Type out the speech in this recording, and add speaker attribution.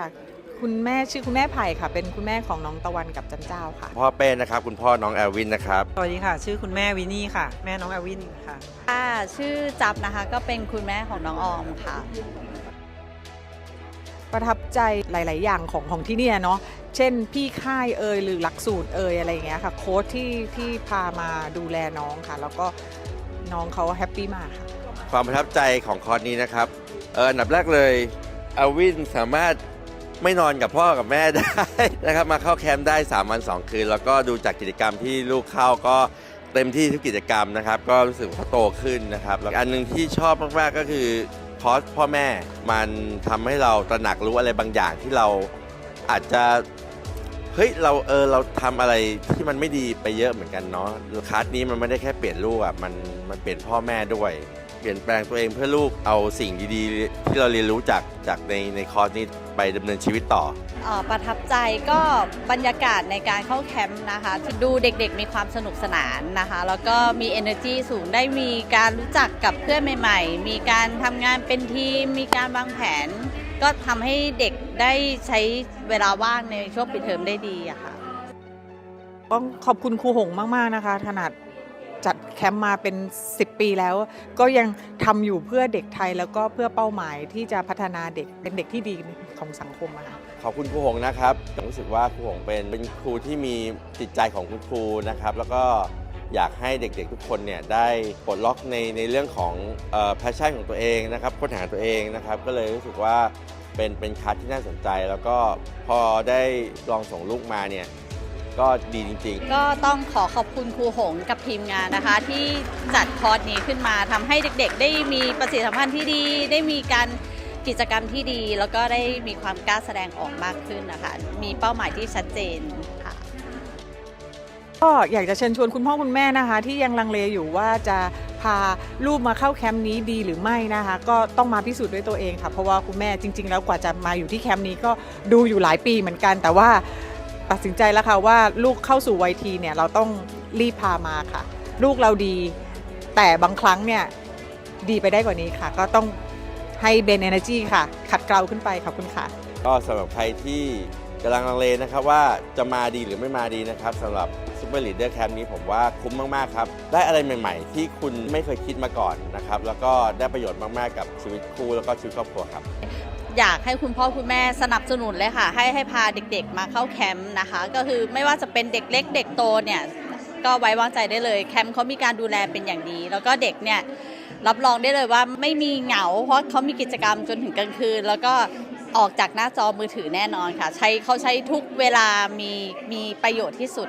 Speaker 1: ค่ะคุณแม่ชื่อคุณแม่ไผ่ค่ะ เป็นคุณแม่ของน้องตะวันกับจันเจ้าค่ะ
Speaker 2: พ่อเป้นะครับ คุณพ่อน้องแอลวินนะครับ
Speaker 3: สวัสดีค่ะ ชื่อคุณแม่วินนี่ค่ะ แม่น้องแอลวินค่ะ
Speaker 4: ค่ะชื่อจับนะคะ ก็เป็นคุณแม่ของน้องออมค่ะ
Speaker 1: ประทับใจหลาย ๆ อย่างของของที่เนี่ยเนาะ เช่นพี่ค่ายเอ่ยหรือหลักสูตรเอ่ยอะไรอย่างเงี้ยค่ะ โค้ชที่ที่พามาดูแลน้องค่ะ แล้วก็น้องเขาแฮปปี้มากค่ะ
Speaker 2: ความประทับใจของคอร์สนี้นะครับ เอออันดับแรกเลยแอลวินสามารถ ไม่นอนกับพ่อกับแม่ได้นะครับมาเข้าแคมป์ได้ 3 วัน 2 คืน แล้วก็ดูจากกิจกรรมที่ลูกเข้าก็เต็มที่ทุกกิจกรรมนะครับ ก็รู้สึกว่าเขาโตขึ้นนะครับแล้วอันหนึ่งที่ชอบมากๆก็คือคอร์สพ่อแม่มันทำให้เราตระหนักรู้อะไรบางอย่างที่เราอาจจะเฮ้ยเราเออเราทำอะไรที่มันไม่ดีไปเยอะเหมือนกันเนาะคลาสนี้มันไม่ได้แค่เปลี่ยนลูกอะมันมันเปลี่ยนพ่อแม่ด้วย เปลี่ยนแปลงตัวเองเพื่อลูกเอาสิ่งดีๆ ที่เราเรียนรู้จากจากในในคอร์สนี้ไปดำเนินชีวิตต่อ
Speaker 4: เอ่อประทับใจก็บรรยากาศในการเข้าแคมป์นะคะดูเด็กๆมีความสนุกสนานนะคะ แล้วก็มี energy สูงได้มีการรู้จักกับเพื่อนใหม่ๆ มีการทำงานเป็นทีม มีการวางแผน ก็ทำให้เด็กได้ใช้เวลาว่างในช่วงปิดเทอมได้ดีอะค่ะ
Speaker 1: ต้องขอบคุณครูหงมาก ๆ นะคะขนาดจัด แคมป์มาเป็น 10 ปีแล้ว ก็ยังทำอยู่เพื่อเด็กไทยแล้วก็เพื่อเป้าหมายที่จะพัฒนาเด็กเป็นเด็กที่ดีของสังคมอะค่ะ
Speaker 2: ขอบคุณครูหงนะครับผมรู้สึกว่าครูหงเป็นเป็นครูที่มีจิตใจของคุณครูนะครับ แล้วก็อยากให้เด็กๆทุกคนเนี่ยได้ปลดล็อกในในเรื่องของแพชชั่นของตัวเองนะครับค้นหาตัวเองนะครับ ก็เลยรู้สึกว่าเป็นเป็นคลาสที่น่าสนใจ แล้วก็พอได้ลองส่งลูกมาเนี่ย ก็ดีจริง ๆ
Speaker 4: ก็ต้องขอขอบคุณครูหงกับทีมงานนะคะ ที่จัดคอร์สนี้ขึ้นมาทำให้เด็กๆ ได้มีประสิทธิสัมพันธ์ที่ดี ได้มีการกิจกรรมที่ดี แล้วก็ได้มีความกล้าแสดงออกมากขึ้นนะคะ มีเป้าหมายที่ชัดเจนค่ะ
Speaker 1: ก็อยากจะเชิญชวนคุณพ่อคุณแม่นะคะ ที่ยังลังเลอยู่ว่าจะพาลูกมาเข้าแคมป์นี้ดีหรือไม่นะคะ ก็ต้องมาพิสูจน์ด้วยตัวเองค่ะ เพราะว่าคุณแม่จริง ๆ แล้วกว่าจะมาอยู่ที่แคมป์นี้ก็ดูอยู่หลายปีเหมือนกันแต่ว่า ตัดสินใจแล้วค่ะว่าลูกเข้าสู่วัยทีเนี่ยเราต้องรีบพามาค่ะ ลูกเราดี แต่บางครั้งเนี่ยดีไปได้กว่านี้ค่ะ ก็ต้องให้เบนเอเนจีค่ะ ขัดเกลาขึ้นไปขอบคุณค่ะ
Speaker 2: ก็สำหรับใครที่กำลังลังเลนะครับว่าจะมาดีหรือไม่มาดีนะครับสำหรับ Super Leader Camp นี้ผมว่าคุ้มมาก ๆ ครับ ได้อะไรใหม่ ๆ ที่คุณไม่เคยคิดมาก่อนนะครับ แล้วก็ได้ประโยชน์มาก ๆ กับชีวิตคู่แล้วก็ชีวิตครอบครัวครับ
Speaker 4: อยากให้คุณพ่อคุณแม่สนับสนุนเลยค่ะ ให้ให้พาเด็กๆ มาเข้าแคมป์นะคะ ก็คือไม่ว่าจะเป็นเด็กเล็กเด็กโตเนี่ยก็ไว้วางใจได้เลยแคมป์เขามีการดูแลเป็นอย่างดี แล้วก็เด็กเนี่ยรับรองได้เลยว่าไม่มีเหงา เพราะเขามีกิจกรรมจนถึงกลางคืน แล้วก็ออกจากหน้าจอมือถือแน่นอนค่ะ ใช้เขาใช้ทุกเวลามีมีประโยชน์ที่สุด